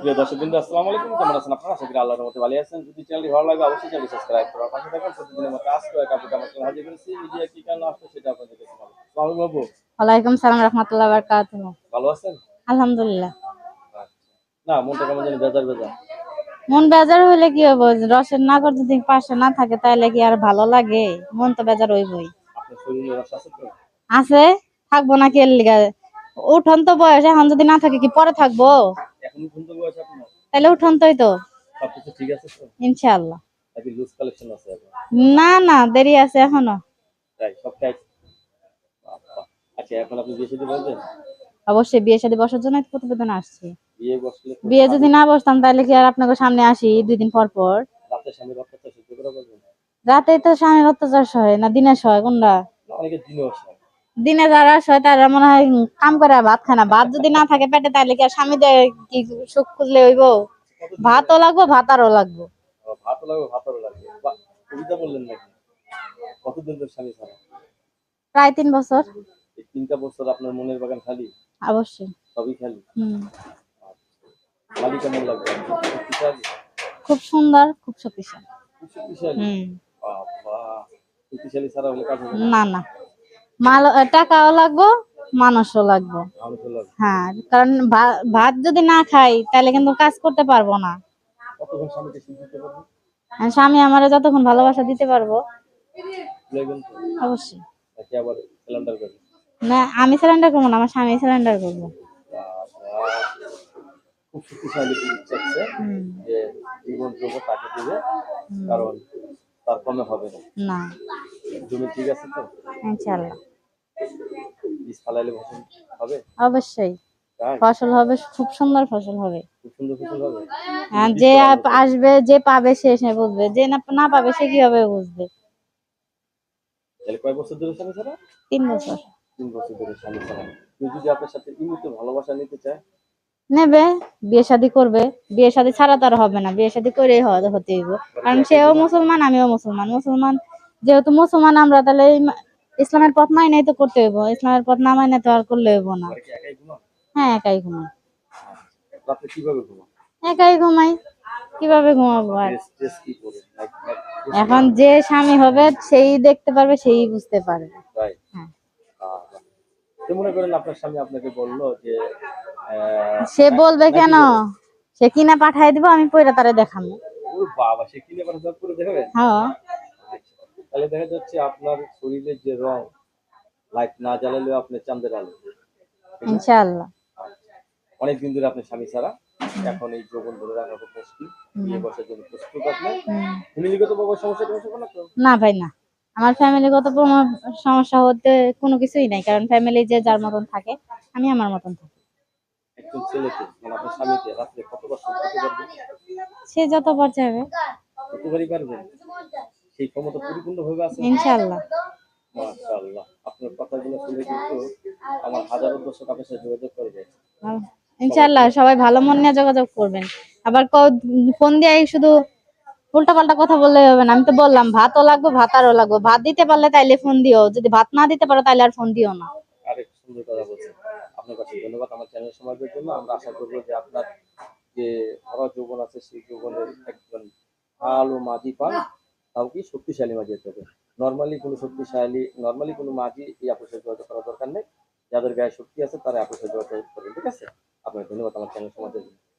প্রিয় দর্শক বিন্দু আসসালামু আলাইকুম। কেমন আছেন আপনারা? আশা করি আল্লাহর মধ্যে ভালো আছেন। যদি চ্যানেলটি ভালো লাগে অবশ্যই চ্যানেলটি সাবস্ক্রাইব করুন পাশে থাকুন। প্রতিদিনের মতো আজকে এক আপডেট আমার চ্যানেল হাজির করেছি মিডিয়া কি কেন আসছে সেটা আপনাদেরকে শোনাবো আসসালামু আলাইকুম বাবু। ওয়ালাইকুম সালাম রহমতুল্লাহ বারকাত ভালো আছেন? আলহামদুলিল্লাহ। আচ্ছা। না মনটা কেমন জানি বেজার বেজার। মন বেজার হইলে কি হব রসের নাগর যদি পাশে না থাকে তাহলে কি আর ভালো লাগে? মন তো বেজার হইবই। আছে তো? আছে। থাকব না কে লিগা? উঠন তো বয়স এখন যদি না থাকে কি পরে থাকব? আপনার? তাহলে উঠন তোই তো। ঠিক আছে তো? ইনশাআল্লাহ। লুজ কালেকশন আছে না না দেরি আছে এখনও। সব আচ্ছা এখন আপনি বিয়ে সাথে বলবেন অবশ্যই বিয়ে শাদী বসার জন্য প্রতিবেদন আসছি। বিয়ে বসলে বিয়ে যদি না বসতাম তাহলে কি আর আপনাকে সামনে আসি দুই দিন পর পর? রাতে স্বামীর অত্যাচার সহ্য করে রাতে তো স্বামীর অত্যাচার সয় না দিনে সয় কোনটা? অনেকে দিনেও দিনে যারা সয় তারা মনে হয় কাম করে ভাত খায় না। ভাত যদি না থাকে পেটে তাহলে কি আর স্বামী কি সুখ খুঁজলে হইব? ভাতও লাগবো ভাত আরও লাগবো। ভাতও লাগবে ভাতও লাগবে। কবিতা বললেন নাকি? কতদিন ধরে স্বামী ছাড়া? প্রায় তিন বছর। তিনটা বছর আপনার মনের বাগান খালি? অবশ্যই। সবই খালি? হুম। কেমন লাগবে খুব সুন্দর খুব শক্তিশালী। শক্তিশালী? বাবা শক্তিশালী ছাড়া হলে কাজ না। না না। মাল টাকাও লাগবো মানুষও লাগবো। হ্যাঁ কারণ ভাত যদি না খাই তাহলে কিন্তু কাজ করতে পারব না। স্বামী আমার যতক্ষণ ভালোবাসা দিতে পারব অবশ্যই। না আমি সিলিন্ডার করব না আমার স্বামী সিলিন্ডার করব। খুব শক্তিশালী চাচ্ছে যে জীবন যোগ্য তাকে দিবে কারণ তার কমে হবে না। জমি ঠিক আছে তো? ইনশাল্লাহ বীজ ফালাইলে ফসল হবে? অবশ্যই। ফসল হবে খুব সুন্দর ফসল হবে। খুব সুন্দর ফসল হবে? আর যে আসবে যে পাবে সে সে বুঝবে। যে না না পাবে সে কীভাবে বুঝবে? তাহলে কয় বছর ধরে স্বামী ছাড়া তিন বছর। তিন বছর ধরে স্বামী ছাড়া কেউ যদি আপনার সাথে ইমুতে ভালোবাসা নিতে চায়? নেবে বিয়ে শাদী করবে। বিয়ে শাদী ছাড়া তো আর হবে না। বিয়ে শাদী করেই হতে হইব। কারণ সেও মুসলমান আমিও মুসলমান। মুসলমান যেহেতু মুসলমান আমরা তাহলে ইসলামের পথ মাইনাই তো করতে হইব। ইসলামের পথ না মাইনে তো আর করলে হইব না। হ্যাঁ একাই ঘুমাই। ঘুমান একাই ঘুমাই। কীভাবে ঘুমাবো আর? এখন যে স্বামী হবে সেই দেখতে পারবে সেই বুঝতে পারবে। হ্যাঁ। আহ, তো মনে করেন আপনার স্বামী আপনাকে বলল যে সে বলবে কেন? সে কিনা পাঠাই দিব আমি পয়রা তারে দেখাবো বাবা সে কিনে দেখাবেন হ্যাঁ। আচ্ছা। তাহলে দেখা যাচ্ছে আপনার শরীরের যে রং লাইট না জ্বালালেও আপনি চাঁদের আলো। ইনশাআল্লাহ। অনেক দিন ধরে আপনি স্বামী ছাড়া। এখন এই যৌবন ধরে রাখা খুব মুশকিল বিয়ে বসার জন্য প্রস্তুত আপনি। ফ্যামিলিগত বাবার সমস্যা টমস্যা কোনো তো? না ভাই না। আমার ফ্যামিলিগত সমস্যা হতে কোনো কিছুই নাই কারণ ফ্যামিলি যে যার মতন থাকে আমি আমার মতন থাকি। একজন ছেলেকে মানে আপনার স্বামীকে রাত্রে কতবার সুখ দিতে পারবেন সে যতবার চাইবে কতবারই পারবেন সেই ক্ষমতা পরিপূর্ণভাবে আছে? ইনশাআল্লাহ। মাশাআল্লাহ। আপনার কথাগুলো শুনে কিন্তু আমার হাজারো দর্শক আপনার সাথে যোগাযোগ করবে আহ, ইনশাআল্লাহ সবাই ভালো মন নিয়ে যোগাযোগ করবেন। আবার ফোন দিয়ে শুধু উল্টা পাল্টা কথা বললে হবে না। আমি তো বললাম ভাতও লাগবে ভাত আরও লাগবে। ভাত দিতে পারলে তাইলে ফোন দিও। যদি ভাত না দিতে পারো তাইলে আর ফোন দিও না। আরেক সুন্দর কথা বলছেন। আপনার কাছে ধন্যবাদ আমার চ্যানেল সমাজের জন্য। আমরা আশা করব যে আপনার যে ভরা যৌবন আছে সেই যৌবনের একজন ভালো মাঝি পান। তাও কি শক্তিশালী মাঝে যেতে হবে। নর্মালি কোনো শক্তিশালী নর্মালি কোনো মাঝি এই আপোষের যোগাযোগ করার দরকার নেই। যাদের গায়ে শক্তি আছে তারা আপোষের যোগাযোগ করবেন ঠিক আছে? আপনার ধন্যবাদ, আমার চ্যানেল সমাজের জন্য।